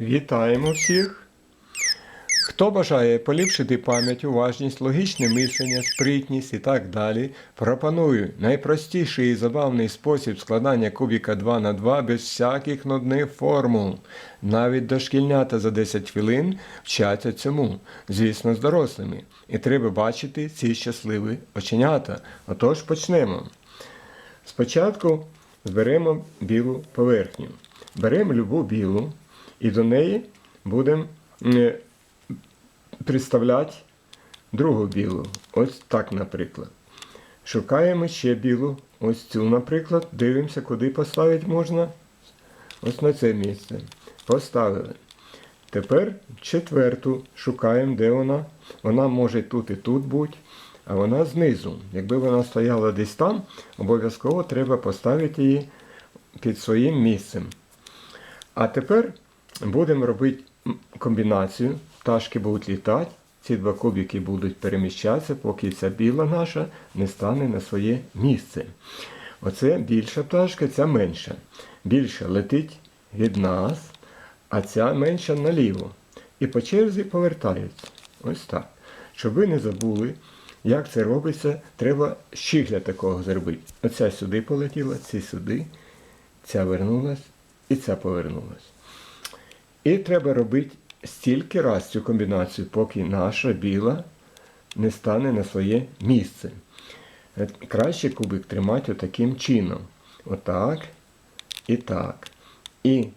Вітаємо всіх! Хто бажає поліпшити пам'ять, уважність, логічне мислення, спритність і так далі, пропоную найпростіший і забавний спосіб складання кубіка 2 на 2 без всяких нудних формул. Навіть дошкільнята за 10 хвилин вчаться цьому, звісно, з дорослими. І треба бачити ці щасливі оченята. Отож почнемо. Спочатку зберемо білу поверхню. Беремо любу білу і до неї будемо е, представляти другу білу. Ось так, наприклад. Шукаємо ще білу, ось цю, наприклад, дивимося, куди поставити можна. Ось на це місце. Поставили. Тепер четверту шукаємо, де вона. Вона може тут і тут бути, а вона знизу. Якби вона стояла десь там, обов'язково треба поставити її під своїм місцем. А тепер будемо робити комбінацію. Пташки будуть літати, ці два кубики будуть переміщатися, поки ця біла наша не стане на своє місце. Оце більша пташка, ця менша. Більша летить від нас, а ця менша наліво. І по черзі повертаються. Ось так. Щоб ви не забули, як це робиться, треба щігля такого зробити. Оця сюди полетіла, ці сюди, ця вернулась і ця повернулась. І треба робити стільки раз цю комбінацію, поки наша біла не стане на своє місце. Е, Краще кубик тримати отаким чином. Отак і так. І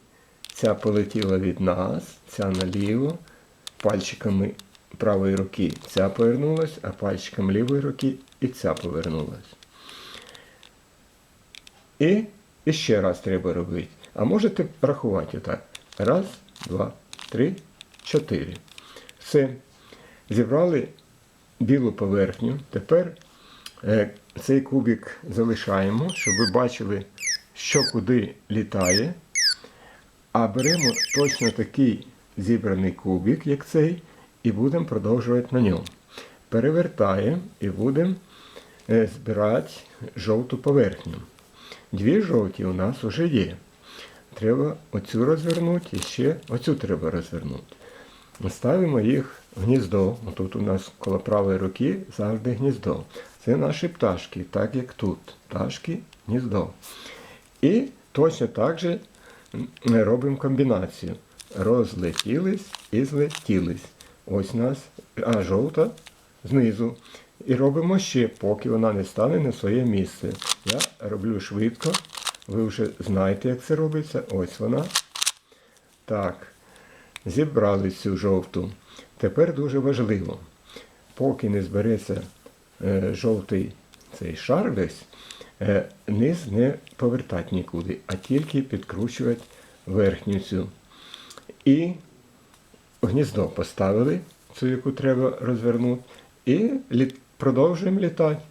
ця полетіла від нас, ця наліво, пальчиками правої руки ця повернулась, а пальчиком лівої руки і ця повернулась. І, і ще раз треба робити. А можете рахувати отак. Раз, два, три, чотири. Все. Зібрали білу поверхню. Тепер е, цей кубик залишаємо, щоб ви бачили, що куди літає. А беремо точно такий зібраний кубик, як цей, і будемо продовжувати на ньому. Перевертаємо і будемо е, збирати жовту поверхню. Дві жовті у нас вже є. Треба оцю розвернути і ще оцю треба розвернути. Ставимо їх в гніздо. Тут у нас коло правої руки завжди гніздо. Це наші пташки, так як тут. Пташки, гніздо. І точно так же ми робимо комбінацію. Розлетілись і злетілись. Ось у нас, а жовта знизу. І робимо ще, поки вона не стане на своє місце. Я роблю швидко. Ви вже знаєте, як це робиться. Ось вона. Так. Зібрали цю жовту. Тепер дуже важливо, поки не збереться е, жовтий цей шар весь, е, низ не повертати нікуди, а тільки підкручувати верхню цю. І гніздо поставили, цю, яку треба розвернути, і літ... продовжуємо літати.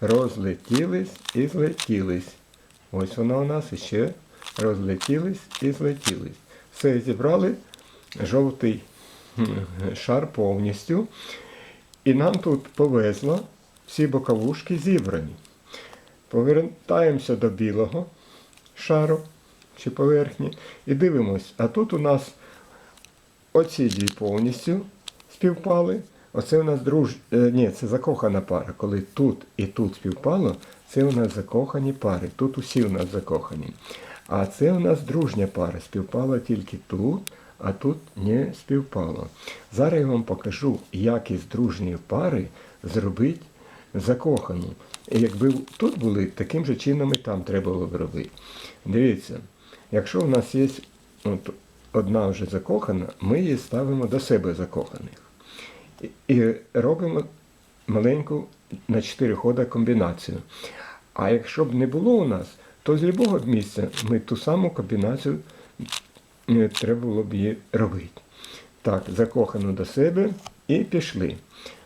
Розлетілись і злетілись. Ось вона у нас іще розлетілись і злетілись. Все зібрали жовтий шар повністю. І нам тут повезло, всі боковушки зібрані. Повертаємося до білого шару чи поверхні і дивимось, а тут у нас оці дві повністю співпали. Оце у нас друж... е, Ні, це закохана пара. Коли тут і тут співпало, це у нас закохані пари. Тут усі у нас закохані. А це у нас дружня пара. Співпала тільки тут, а тут не співпало. Зараз я вам покажу, як із дружньої пари зробити закохану. І якби тут були, таким же чином і там треба було б робити. Дивіться, якщо у нас є от, одна вже закохана, ми її ставимо до себе закоханих. І робимо маленьку на 4 хода комбінацію. А якщо б не було у нас, то з любого місця ми ту саму комбінацію е, треба було б її робити. Так, закохану до себе і пішли.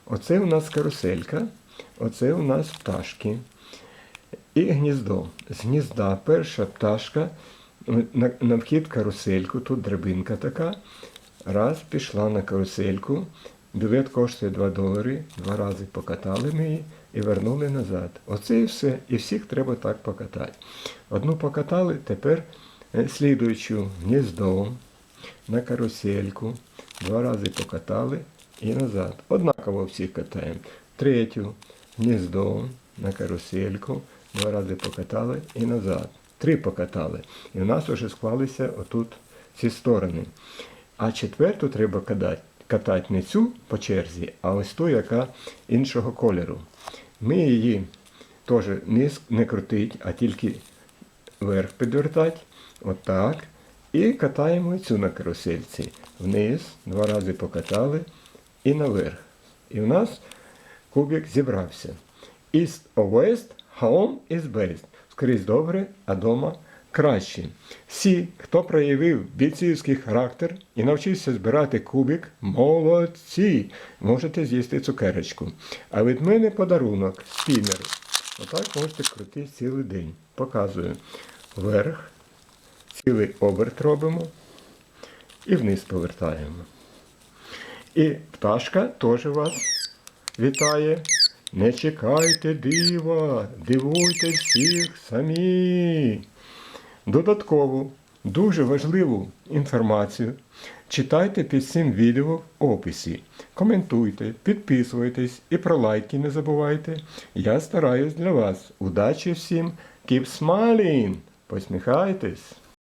Оце у нас каруселька, оце у нас пташки. І гніздо. З гнізда перша пташка на, на вхід карусельку, тут драбинка така. Раз, пішла на карусельку. Білет коштує 2 долари, два рази покатали ми її і вернули назад. Оце і все. І всіх треба так покатати. Одну покатали, тепер е, слідуючу гніздо. на карусельку, два рази покатали і назад. Однаково всіх катаємо. Третю гніздо на карусельку, два рази покатали і назад. Три покатали. І в нас вже склалися отут ці сторони. А четверту треба катати, катати не цю по черзі, а ось ту, яка іншого кольору. Ми її теж не крутить, а тільки вверх підвертати, отак. І катаємо цю на карусельці. Вниз, два рази покатали і наверх. І в нас кубик зібрався. East or west, home is best. Скрізь добре, а дома краще. Всі, хто проявив бійцівський характер і навчився збирати кубик, молодці! Можете з'їсти цукерочку. А від мене подарунок спінер. Отак можете крутити цілий день. Показую. Вверх, цілий оберт робимо і вниз повертаємо. І пташка теж вас вітає. Не чекайте дива, дивуйте всіх самі. Додаткову, дуже важливу інформацію читайте під цим відео в описі. Коментуйте, підписуйтесь і про лайки не забувайте. Я стараюсь для вас. Удачі всім! Keep smiling! Посміхайтесь!